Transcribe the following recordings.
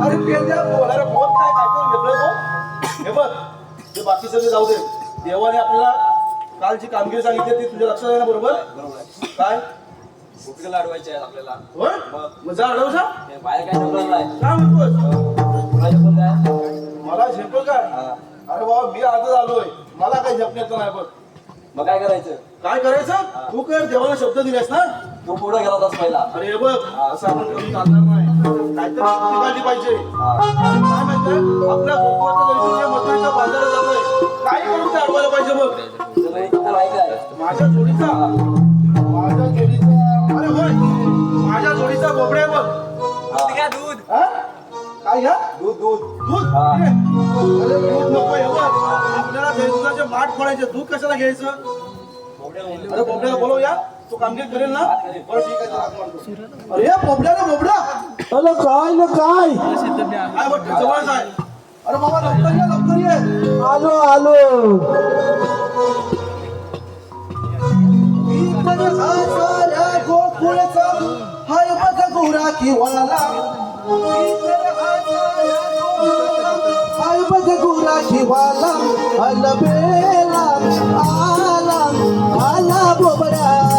अरे ते द्या बोल काय काय तर वेगळं बोल हे. बघ ते बाकी सगळे जाऊ दे देवाने आपल्याला काल जी कामगिरी सांगितली ती तुझ्या लक्षात आहे ना बरोबर काय भुकटीला अडवायचे आहेत आपल्याला होय मग जा अडव जा हे बाहेर काय ठेवणार नाही काय म्हणतोस तुला पण काय मला झेपल काय अरे बाबा मी आजच आलोय मला काही झेपण्याचं नाही बघ मग काय करायचं काय करायचं तू कर देवाला शब्द दिलेस ना? तू पुढे गेला होतास पहिला. अरे हे बघ असं आपण करून चालणार नाही. काहीतरी युक्ती काढली पाहिजे. काय म्हणतात आपल्या गोकुळाचं मथुरेच्या बाजारात जातोय. काही करून ते अडवायला पाहिजे काय माझ्या जोडीचा माझ्या जोडीचा अरे होय. माझ्या जोडीचा बोबड्या बघ. काय दूध. हा? काय घ्या? दूध दूध. दूध. अरे दूध नको हे. आपल्याला दुधाचे माठ फोडायचे. दूध कशाला घ्यायचं? अरे बोबड्याला बोलवूया. तो कामगिरी करेल ना? बरं ठीक आहे चला, हाक मारतो. अरे बोबड्या रे बोबडा अरे काय ना काय? काय वाटतं जवळच आहे अरे बाबा लवकर ये लवकर ये. आलो आलो. मी तर हा साऱ्या गोकुळचा हाय बघ गोरा किवाला. मी तर हा साऱ्या गोकुळचा हाय बघ गोरा किवाला. अलबेला आला आला बोबड्याला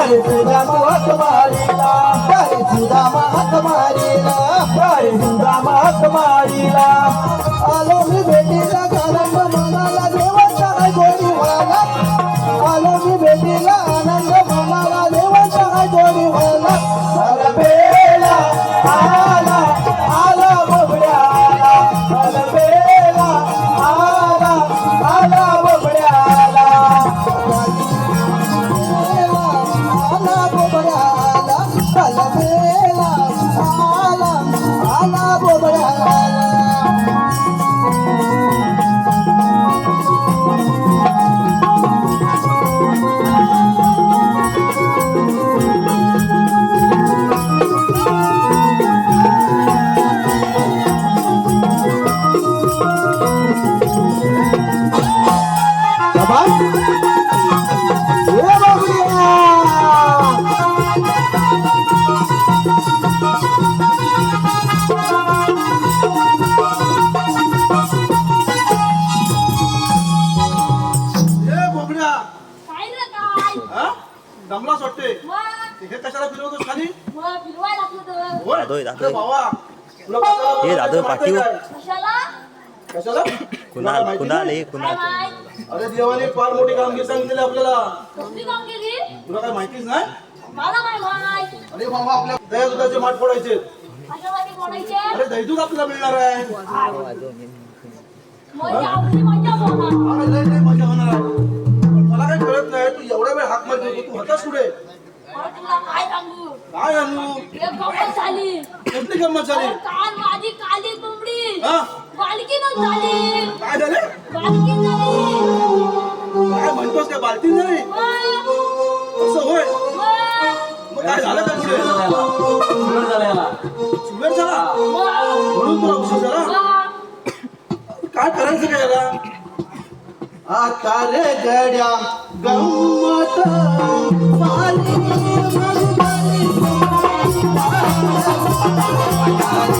सारे तुझा मारीला मारीला मारीला. आलो मी Mas तुला कशाला हे दादोय, माहिती पाठीव. काय? कशाला? कशाला? कुणाल कुणाल? हे कुणाल? अरे देवाने फार मोठी कामगिरी सांगितलेली आपल्याला. तुला काय माहितीच नाही? अरे बाबा आपल्या दया दुधाचे माठ फोडायचे. अरे दहीदूध आपल्याला मिळणार आहे. माझी आवडी माझ्या बोला अरे लय लय मजा होणार आहे. पण मला काय कळत नाही तू एवढ्या वेळ हाक मारत होतो तू होतास काय सांगू? काय आणू एक गंमत झाली. गंमत झाली? अरे काल माझी काली कोंबडी हा? बालकीनं झाली. काय झाले? बालकी झाली. काय म्हणतोस काय? बालती झाली? मग, असं होय? काय झालं का पुढे? सुरू झालं. याला. शुगर झाला? मग, म्हणून तुला उशीर झाला? मग. काय करायचं काय याला? आता रे गड्या गंमत. अरे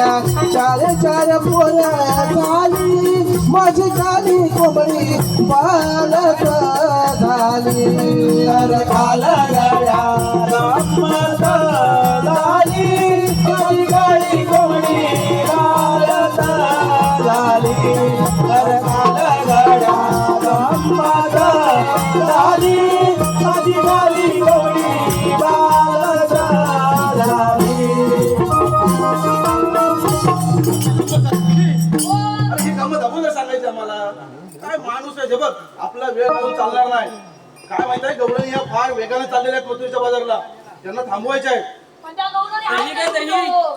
रे चार चार पोर झाली. माझी काली कोंबडी बालक झाली. अरे काल चालणार नाही. काय माहीत आहे? गवळणी या फार वेगाने चाललेल्या कोथरूडच्या बाजारला. त्यांना थांबवायचे आहे. पण त्या गौरवने हात काय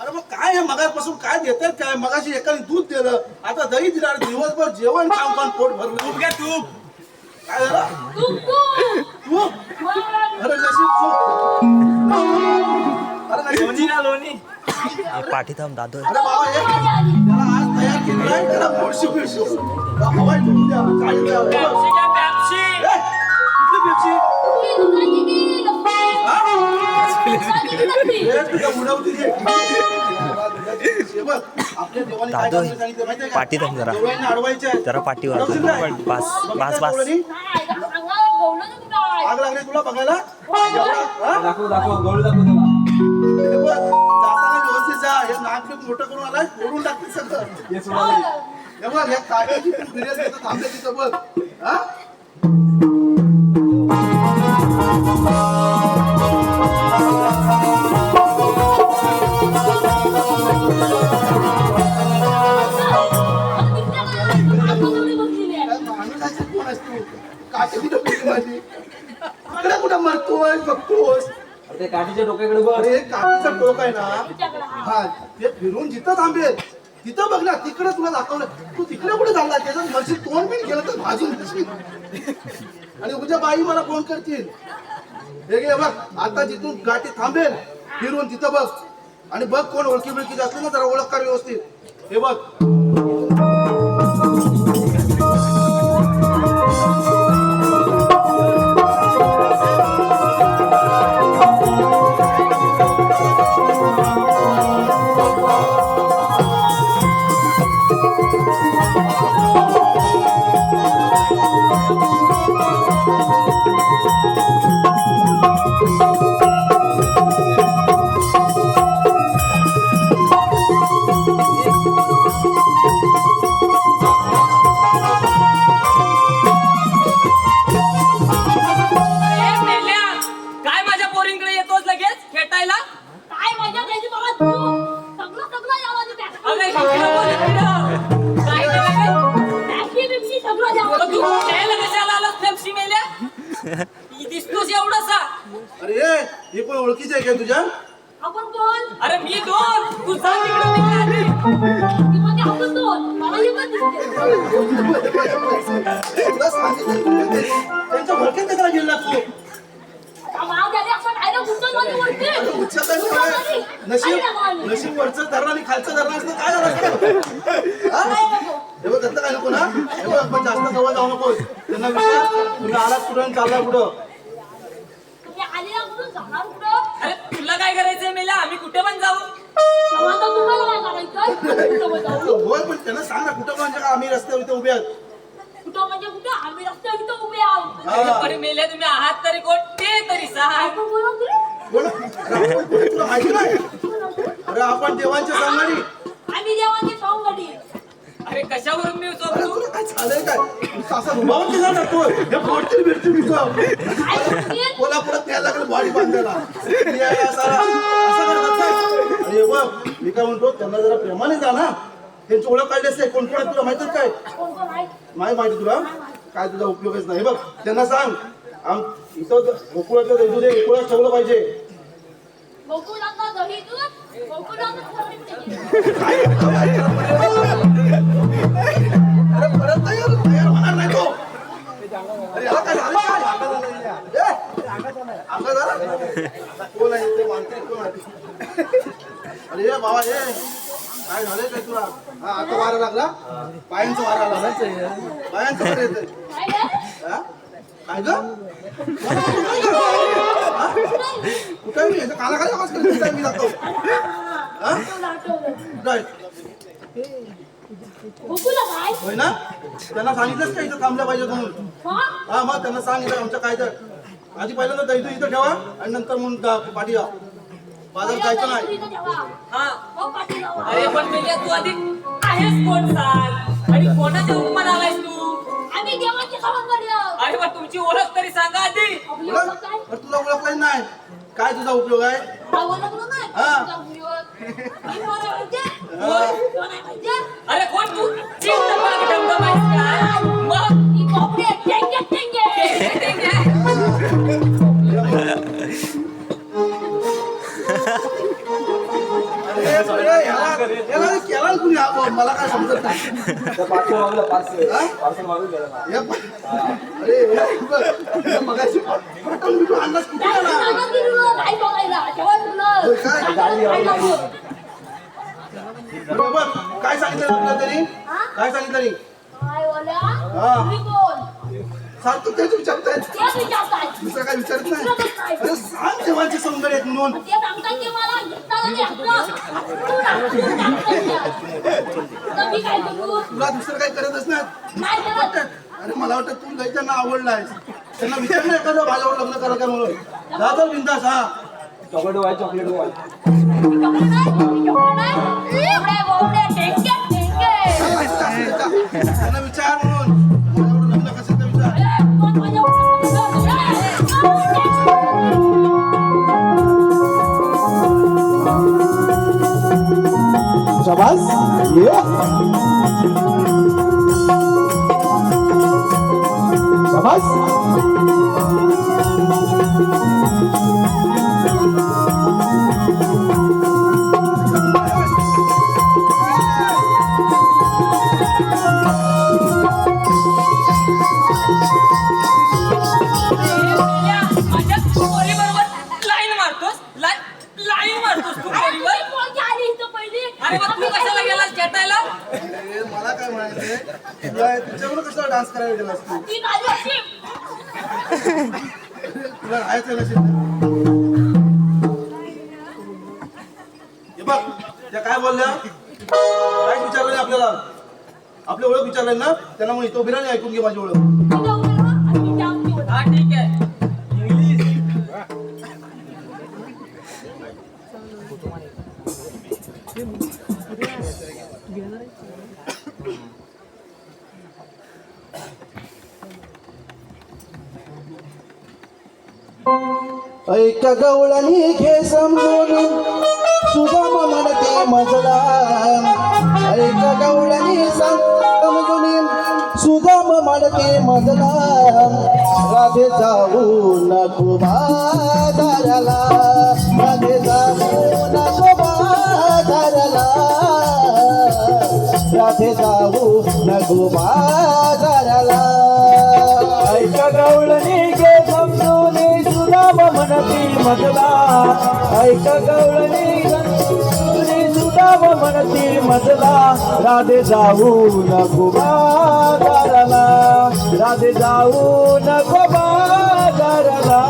अरे मग काय आहे मगापासून काय देतात काय? मगाशी एकाने दूध दिलं. आता दही दिलं आणि दिवसभर जेवण खाऊन खाऊन पोट भरलं. तूप घ्या तूप. काय झालं? तू तू तूप? मग? अरे नशीब तूप. अरे नशीब पाठी थांब दादू अरे बाबा हे त्याला आज नाही त्याला मोडशी बिडशी हवाय ठेवून द्या काय द्या पेप्सी. ए, तुझ्या. हे बघ, आपल्या देवाने काय दादू, सांगितलं माहितीये का? थांब जरा. देवळांना अडवायचे आहे. जरा पाठीवर अडवशील काय? बस बस? आग लागली तुला बघायला एवढा, हा? दाखव दाखव गौळ दाखव त्याला हे बघ, जा हे नाक बीक मोठं करून आलाय फोडून टाकतील सगळं. हे सोडाले हे बघ हे काढायची फिरेल तिथं बघ. हा? काठीच्या डोक्याकडे बघ. अरे काठीचं टोक आहे ना. हा ते फिरून जिथं थांबेल तिथं बघ ना तिकडे तुला दाखवलं तू तिकडे कुठे चालला? त्याचं मर्जी तोंड पण गेलं तर भाजून आणि उद्या बाई मला फोन करतील. हे बघ आता जिथून गाठी थांबेल फिरून तिथं बघ आणि बघ कोण ओळखी बिळखी असली ना जरा ओळख कर व्यवस्थित. हे बघ. नशीब आली. नशीब वरचं धरण आणि खालचं धरण असतं काय झालं असतं? हा? काय नको. बघ त्यातलं काय नको ना? हे बघ जास्त जवळ जाऊ नकोस त्यांना विचार तुम्ही आलात कुठं आणि चालला कुठं? अरे तुला काय करायचंय मेल्या आम्ही कुठे पण जाऊ. तेव्हा तर तुम्हाला काय करायचं कुठं जाऊ. होय पण त्यांना सांग ना कुठं म्हणजे का आम्ही रस्त्यावर इथे उभे आहोत. कुठं म्हणजे कुठं? आम्ही रस्त्यावर इथं उभे आहोत. हा. अरे मेल्या तुम्ही आहात तरी कोण? ते तरी सांग. कोण तुला माहिती नाही? अरे आपण देवांच्या सांगणारी आम्ही देवाची सौंगडी अरे कशावरून मी अरे तुला काय झालंय काय? असं रुबावून कसा जातो हे फोडतील बिडतील तुझं काय करतील? कोल्हापुरात न्यायला लागलं बॉडी बांधायला. सारा असं करतात काय अरे बघ मी काय म्हणतो त्यांना जरा प्रेमाने जा ना. त्यांची ओळख काढली असते. कोण कोण आहे तुला माहितीच काय? कोण कोण आहे? नाही माहिती तुला? काय तुझा उपयोगच नाही बघ. त्यांना सांग. आम इथं गोकुळाचं देऊ दे गोकुळात ठेवलं पाहिजे. गोकुळाचा दही अरे परत तयार तयार होणार नाही तो अरे काय झालं काय आता कोण आहे ते मानते कोण अरे बाबा काय झालंय काय तुला हा आता वारा लागला पायांचा वारा लागला पायांचं वारा येतंय काय काय ग कुठं मी याच्या कानाखाली आवाज करतो कुठं आहे मी जातो. होय ना? त्यांना सांगितलंच का इथं थांबल्या पाहिजे म्हणून? हा मग त्यांना सांगितलं आमच्या काय तर. आधी पहिल्यांदा दैतू इथं ठेवा आणि नंतर म्हणून जा- पाठी या बाजारात जायचं नाही. इथं. हा. हो. अरे पण मेल्या तू आधी आहेस कोण सांग आणि कोणाच्या हुकमान आलायस तू? आम्ही देवाची. अरे पण तुमची ओळख तरी सांगा आधी. ओळख? ओळख तुला ओळखलं नाही. काय तुझा उपयोग आहे ओळखलं नाही. तुझा उपयोग. मी कोण आहे माहितीये? कोण आहे माहितीये? अरे कोण तू चिंता मग. अरे, याला- याला केला ना कुणी हा? मला काय समजत नाही त्या पार्सल मागलं पार्सल हा? पार्सल मागून गेलं ना हे प- अरे हे बघ, हे मगाशी पटकन बिटकन अंदाज आला? तुला काय बघायला. ठेवा तुला. होय काय? काय. अरे बघ, काय सांगितलं आपल्याला तरी हा? काय सांगितलं तरी काय बोला? हा. तुम्ही कोण? सारखं तेच विचारतायत तेच विचारताय. दुसरं काय विचारत नाही काय? अरे सांग देवाची सौंदर्य म्हणून ते सांगताय की मला घेताना. तू ना- तू सांगताय त्या. तर मी काय करू? तुला दुसरं काही करतच नाही नाही करत. अरे मला वाटतं तू लई त्यांना आवडलाय त्यांना विचार नाही एखादं माझ्यावर लग्न करा काय म्हणून जा तर बिंदास हा. Chocolate why chocolate why. राहा आणि ऐकून घे माझी ओळख ती. हा ठीक आहे. ऐक गवळणी घे समजून. सुगम म्हणते मजला. ऐक गवळणी समजून सुगम म्हणते मजला. राधे जाऊ नको बाजाराला राधे जाऊ नको बाजाराला राधे जाऊ नको बाजाराला ऐक गवळणी गे समजून सुदाम म्हणती मजला. ऐका गवळणी देव सुदाम मजला राधे जाऊ नको बाजाराला राधे जाऊ नको बाजाराला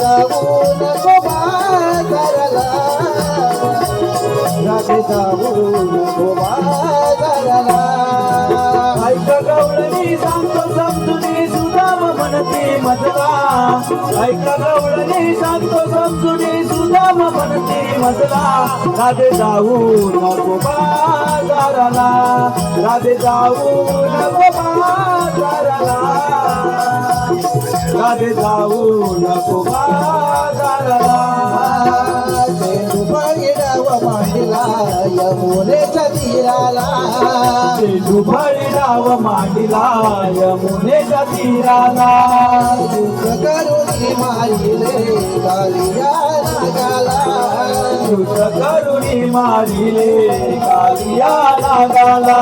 जाऊ नको बाजाराला राधे जाऊ नको बाजाराला ऐक गवळणी सांगतो समजुनी सुदाम मजला. ऐक गवळणी सांगतो सुदाम म्हणती मजला राधे जाऊ नको बाजाराला. राधे जाऊ नको बाजाराला. राधे जाऊ नको बाजाराला. मांडला यमुनेच्या तीराला दुभारी डाव मांडला यमुनेच्या तीराला मारिले गालिया करुणी मारिले कालिया नागाला.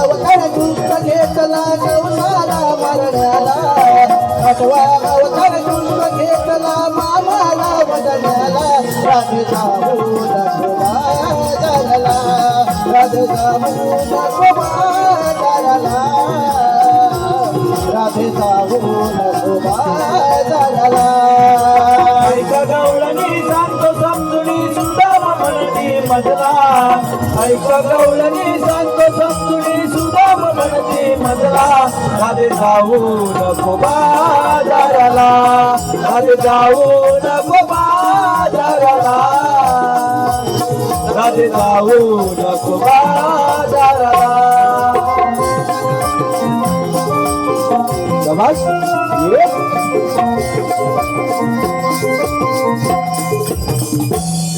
अवतार दुष्ट घेतला गवसाला मरण्याला अथवा अवतार दुष्ट घेतला मामाला वदण्याला राधे जाऊ नको बाजाराला राधे जाऊ नको बाजाराला राधे मजला. ऐक गवळणी सांगतो समजुनी सुदाम म्हणते मजला. राधे जाऊ नको बाजाराला. राधे जाऊ नको बाजाराला. राधे जाऊ नको बाजाराला. शाबास ये.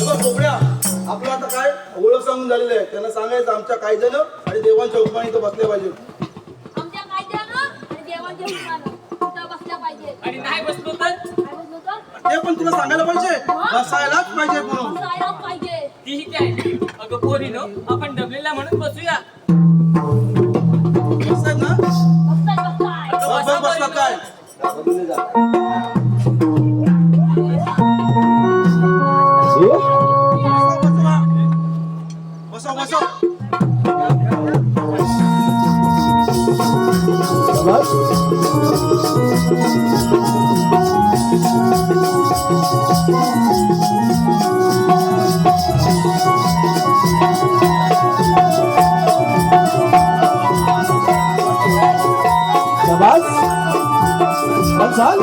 बघ आपलं आता काय ओळख सांगून झालेलं आहे. त्यांना सांगायचं आमच्या काही जण आणि देवांच्या हुकमाने इथं बसले पाहिजे. आमच्या कायद्यानं आणि देवाच्या हुकमानं. इथं बसल्या पाहिजे. आणि नाही बसलो तर? काय बसलो तर? ते पण तुला सांगायला पाहिजे. बसायलाच पाहिजे म्हणून. पाहिजे. तीही काय अगं पोरीनो आपण डबलेला म्हणून बसूया. बसायत ना? बसताय बसताय. बस बस बसला काय? शाबास चल चाल